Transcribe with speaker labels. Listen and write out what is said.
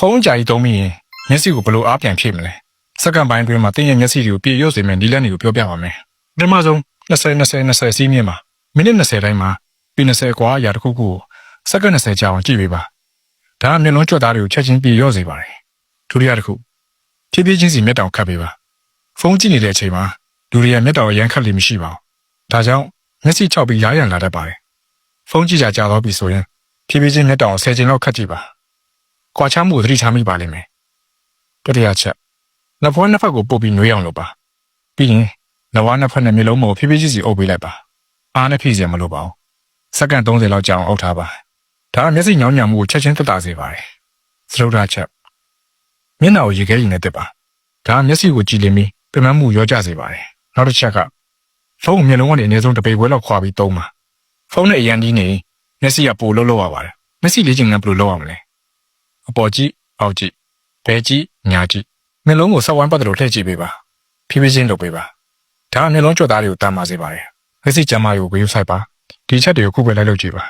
Speaker 1: ဖုန်းကြိုင်သုံးမိရင်မျက်စိကိုဘယ်လိုအားပြန်ဖြည့်မလဲစက္ကန့်ပိုင်းအတွင်းမှာတင်းရဲ့မျက်စိတွေကိုပြေရုပ်စေမယ်ဒီလက်တွေကိုပြောပြပါမယ်ပထမဆုံး20 20 20စီးမြင့်မှာမိနစ်20တိုင်းမှာပြီး20ကွာအရာတစ်ခုခုကိုစက္ကန့်20ကြာအောင်ကြည့်ပေးပါဒါကမျက်လုံးကြွက်သားတွေကိုချက်ချင်းပြေရော့စေပါတယ်ဒုတိယတစ်ခုဖြည်းဖြည်းချင်းစီမျက်တောင်ခတ်ပေးပါဖုန်းကြည့်နေတဲ့အချိန်မှာလူတွေကမျက်တောင်အရန်ခတ်လိမရှိပါဘူးဒါကြောင့်မျက်စိချောက်ပြီးရားရံလာတတ်ပါတယ်ဖုန်းကြည့်ကြကြာတော့ပြီဆိုရင်ဖြည်းဖြည်းချင်းမျက်တောင်10ချိန်လောက်ခတ်ကြည့်ပါ ကွာချမှုကိုသတိထားမိပါလိမ့်မယ်တတိယချက်လက်ဖွားနှစ်ဖက်ကိုပုတ်ပြီးနှွေးအောင်လုပ်ပါပြီးရင်လက်ဝါးနှစ်ဖက်နဲ့မျက်လုံးကိုဖြည်းဖြည်းချင်းစီအုပ်ပေးလိုက်ပါအားနဲ့ဖြည့်စရာမလိုပါဘူးစက္ကန့်30လောက်ကြာအောင်အုပ်ထားပါဒါကမျက်စိညောင်းညံမှုကိုချက်ချင်းသက်သာစေပါတယ်သရုပ်ထားချက်မျက်နှာကိုရေခဲရင်နဲ့တက်ပါဒါကမျက်စိကိုကြည်လင်ပြီးပြမမှုရောကြစေပါတယ်နောက်တစ်ချက်ကဖုန်းကိုမျက်လုံးကနေအနည်းဆုံးတစ်ပေခွဲလောက်ခွာပြီးသုံးပါဖုန်းနဲ့အရန်ကြီးနေမျက်စိကပိုလို့လောက်ရပါတယ်မျက်စိလေးချင်ကဘယ်လိုလုပ်ရမလဲ အပေါ်ကြည့်အောက်ကြည့်ဘဲကြည့်ညာကြည့်မျက်လုံးကိုစောက်ဝိုင်းပတ်တယ်လို့ထည့်ကြည့်ပေးပါဖြည်းဖြည်းချင်းလုပ်ပေးပါဒါကမျက်လုံးကြွက်သားတွေကိုတမ်းပါစေပါတယ်လက်စိကျမ်းမာတွေကိုဂရုစိုက်ပါဒီချက်တွေကိုခုပဲလိုက်လုပ်ကြည့်ပါ